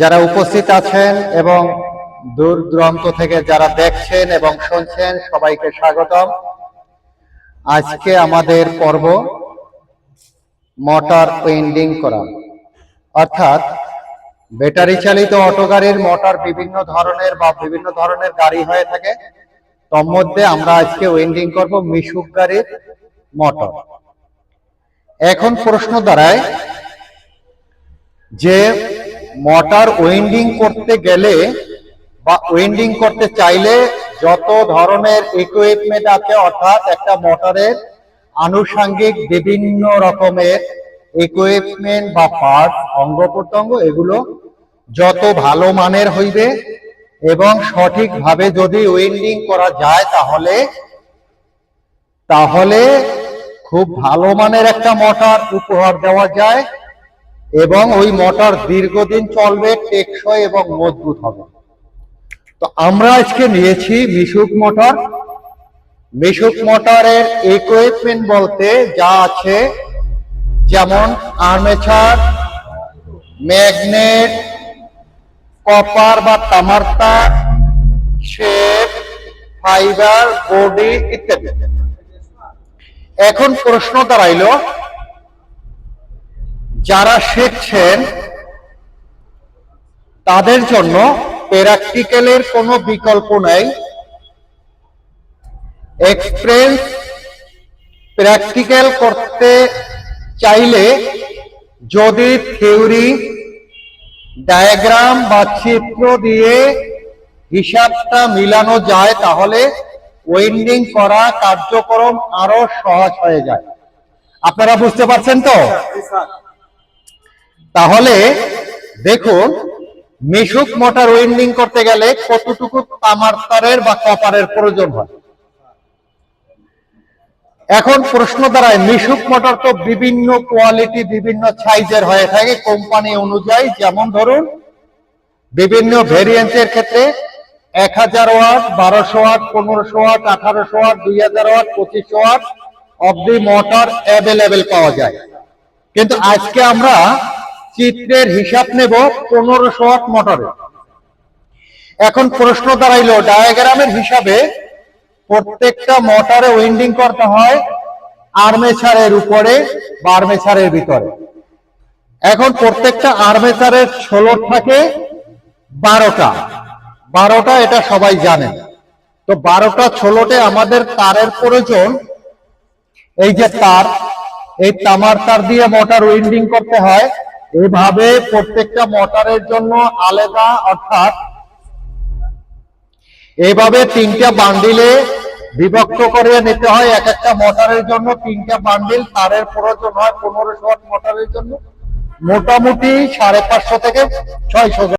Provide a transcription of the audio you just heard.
যারা উপস্থিত আছেন এবং দূর দূরান্ত থেকে যারা দেখছেন এবং শুনছেন, সবাইকে স্বাগতম। আজকে আমাদের পর্ব মোটর ওয়েন্ডিং করা। অর্থাৎ ব্যাটারি চালিত অটো গাড়ির মোটর বিভিন্ন ধরনের বা বিভিন্ন ধরনের গাড়ি হয়ে থাকে। তোর মধ্যে আমরা আজকে ওয়েন্ডিং করব মিশুক গাড়ির মোটর। এখন প্রশ্ন দাঁড়ায় যে মোটর ওয়েন্ডিং করতে গেলে বা ওয়েন্ডিং করতে চাইলে যত ধরনের ইকুইপমেন্ট আছে, অর্থাৎ একটা মোটরের আনুষঙ্গিক বিভিন্ন রকমের ইকুইপমেন্ট বা পার্ট অঙ্গ প্রত্যঙ্গ, এগুলো যত ভালো মানের হইবে এবং সঠিকভাবে যদি ওয়েন্ডিং করা যায় তাহলে তাহলে খুব ভালো মানের একটা মোটর উপহার দেওয়া যায়। এবং ওই মোটর দীর্ঘদিন চলবে, টেকসই এবং মজবুত হবে। তো আমরা আজকে নিয়েছি মিশুক মোটর। মিশুক মোটরের ইকুইপমেন্ট বলতে যা আছে, যেমন আর্মেচার ম্যাগনেট কপার বা তামার তার শেপ ফাইবার বডি ইত্যাদি। এখন প্রশ্ন দাঁড়াইল শিখছেন, তাদের জন্য প্র্যাকটিক্যালের কোনো বিকল্প নেই। এক্সপ্রেস প্র্যাকটিক্যাল করতে চাইলে যদি থিওরি, ডায়াগ্রাম বা চিত্র দিয়ে হিসাবটা মিলানো যায়, তাহলে ওয়েন্ডিং করা কার্যক্রম আরও সহজ হয়ে যায়। আপনারা বুঝতে পারছেন তো? তাহলে দেখুন, মিশুক মোটর ওয়েন্ডিং করতে গেলে কতটুকু তামার তারের বা কপারের প্রয়োজন হয়? এখন প্রশ্ন দাঁড়ায়, মিশুক মোটর তো বিভিন্ন কোয়ালিটি, বিভিন্ন সাইজের হয়ে থাকে কোম্পানি অনুযায়ী। যেমন ধরুন, বিভিন্ন ভেরিয়েন্টের ক্ষেত্রে এক হাজার ওয়াট, বারোশো ওয়াট, পনেরোশো ওয়াট, আঠারোশো ওয়াট, দুই হাজার ওয়াট, পঁচিশশো ওয়াট অব্দি মোটর অ্যাভেলেবেল পাওয়া যায়। কিন্তু আজকে আমরা চিত্রের হিসাব নেব পনেরোশো ওয়াট মোটরের এখন প্রশ্ন দাঁড়াইলো ডায়াগ্রামের হিসাবে প্রত্যেকটা মোটরে ওয়েন্ডিং করতে হয় আর্মেচারের উপরে বা আর্মেচারের ভিতরে। এখন প্রত্যেকটা আর্মেচারের ষোলো থাকে বারোটা। বারোটা এটা সবাই জানেন তো বারোটা ষোলোতে আমাদের তারের প্রয়োজন, এই যে তার, এই তামার তার দিয়ে মোটর ওয়েন্ডিং করতে হয়। এভাবে প্রত্যেকটা মোটরের জন্য আলাদা, অর্থাৎ এইভাবে তিনটা বান্ডিলে বিভক্ত করে নিতে হয় এক একটা মোটরের জন্য। তিনটা বান্ডিল তারের প্রয়োজন হয় পনেরোশো মোটরের জন্য। মোটামুটি সাড়ে পাঁচশো থেকে ছয়শো